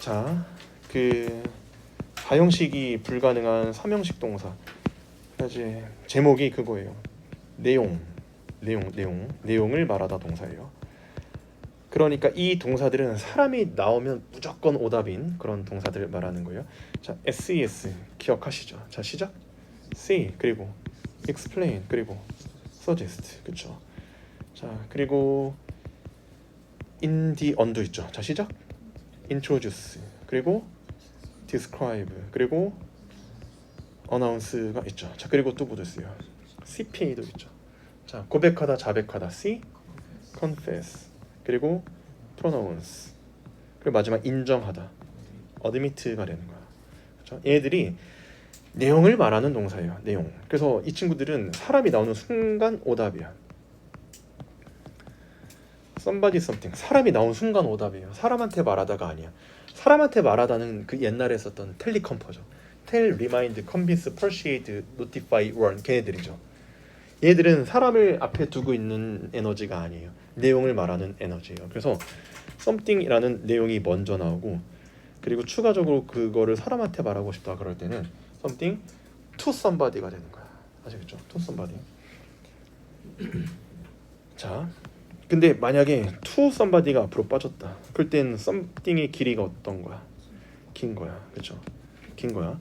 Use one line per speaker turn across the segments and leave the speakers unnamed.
자, 그 사형식이 불가능한 삼형식 동사. 이제 제목이 그거예요. 내용, 내용, 내용, 내용을 말하다 동사예요. 그러니까 이 동사들은 사람이 나오면 무조건 오답인 그런 동사들을 말하는 거예요. 자, SES 기억하시죠? 자, 시작. See 그리고 explain 그리고 suggest 그렇죠. 자, 그리고 in the undo 있죠. 자, 시작. Introduce 그리고 describe 그리고 announce가 있죠. 자, 그리고 또뭐 있어요? CPA도 있죠. 자, 고백하다, 자백하다. C confess 그리고 pronounce 그리고 마지막 인정하다 admit가 되는 거야 그렇죠? 얘들이 내용을 말하는 동사예요 내용 그래서 이 친구들은 사람이 나오는 순간 오답이야 somebody something 사람이 나온 순간 오답이에요 사람한테 말하다가 아니야 사람한테 말하다는 그 옛날에 썼던 텔리컴퍼죠 tell, remind, convince, persuade, notify, warn 걔네들이죠 얘들은 사람을 앞에 두고 있는 에너지가 아니에요. 내용을 말하는 에너지예요. 그래서 something이라는 내용이 먼저 나오고 그리고 추가적으로 그거를 사람한테 말하고 싶다 그럴 때는 something to somebody가 되는 거야. 아시겠죠? to somebody. 자, 근데 만약에 to somebody가 앞으로 빠졌다. 그럴 땐 something의 길이가 어떤 거야? 긴 거야. 그렇죠? 긴 거야.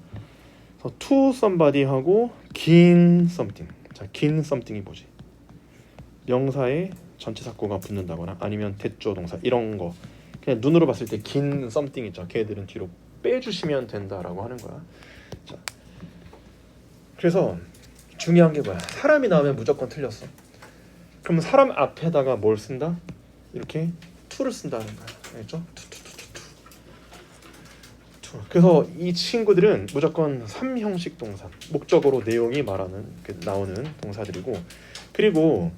그래서 to somebody하고 긴 something. 자, 긴 something이 뭐지? 명사에 전체 사고가 붙는다거나 아니면 대조 동사 이런 거 그냥 눈으로 봤을 때긴 something 있죠. 걔들은 뒤로 빼주시면 된다라고 하는 거야. 자, 그래서 중요한 게 뭐야? 사람이 나오면 무조건 틀렸어. 그럼 사람 앞에다가 뭘 쓴다? 이렇게 to를 쓴다는 거야. 알겠죠? 투, 투, 투, 투, 투. 투. 그래서 이 친구들은 무조건 3형식 동사, 목적으로 내용이 말하는 그 나오는 동사들이고 그리고